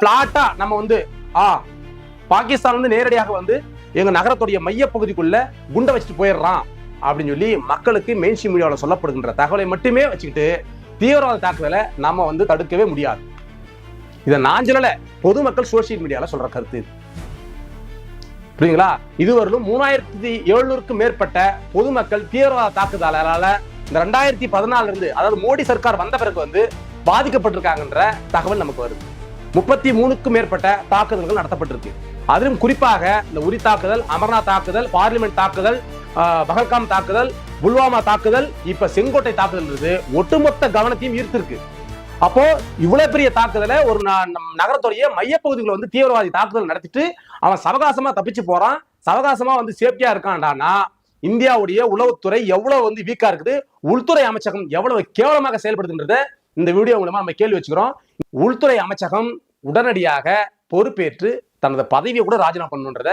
பிளாட்டா நம்ம வந்து ஆ பாகிஸ்தான் வந்து நேரடியாக வந்து எங்க நகரத்துடைய மையப்பகுதிக்குள்ள குண்டை வச்சுட்டு போயிடுறான் அப்படின்னு சொல்லி மக்களுக்கு மெயின்ஸ்ட்ரீம் மீடியாவில் சொல்லப்படுகின்ற தகவலை மட்டுமே வச்சுக்கிட்டு தீவிரவாத தாக்குதலை நம்ம வந்து தடுக்கவே முடியாது. இதை நான் சொல்லலை பொதுமக்கள் சோசியல் மீடியாவில் சொல்ற கருத்து புரியுங்களா இதுவரையிலும் மூணாயிரத்தி எழுநூறுக்கும் மேற்பட்ட பொதுமக்கள் தீவிரவாத தாக்குதலால இந்த ரெண்டாயிரத்தி பதினாலுல இருந்து அதாவது மோடி சர்க்கார் வந்த பிறகு வந்து பாதிக்கப்பட்டிருக்காங்கன்ற தகவல் நமக்கு வருது. முப்பத்தி மூணுக்கும் மேற்பட்ட தாக்குதல்கள் நடத்தப்பட்டிருக்கு. அதிலும் குறிப்பாக இந்த உரி தாக்குதல் அமர்நாத் தாக்குதல் பார்லிமெண்ட் தாக்குதல் பகல்காம் தாக்குதல் புல்வாமா தாக்குதல் இப்ப செங்கோட்டை தாக்குதல் ஒட்டுமொத்த கவனத்தையும் ஈர்த்திருக்கு. அப்போ இவ்வளவு பெரிய தாக்குதலை ஒரு ந- நம் நகரத்துடைய மையப்பகுதிகளை வந்து தீவிரவாதி தாக்குதல் நடத்திட்டு அவன் சவகாசமா தப்பிச்சு போறான். சவகாசமா வந்து சேஃப்டியா இருக்கான்டானா இந்தியாவுடைய உளவுத்துறை எவ்வளவு வந்து வீக்கா இருக்குது உள்துறை அமைச்சகம் எவ்வளவு கேவலமாக செயல்படுதுன்றத இந்த வீடியோ மூலமா நம்ம கேள்வி வச்சுக்கிறோம். உள்துறை அமைச்சகம் உடனடியாக பொறுப்பேற்று தனது பதவியை கூட ராஜினாமா பண்ணுன்றத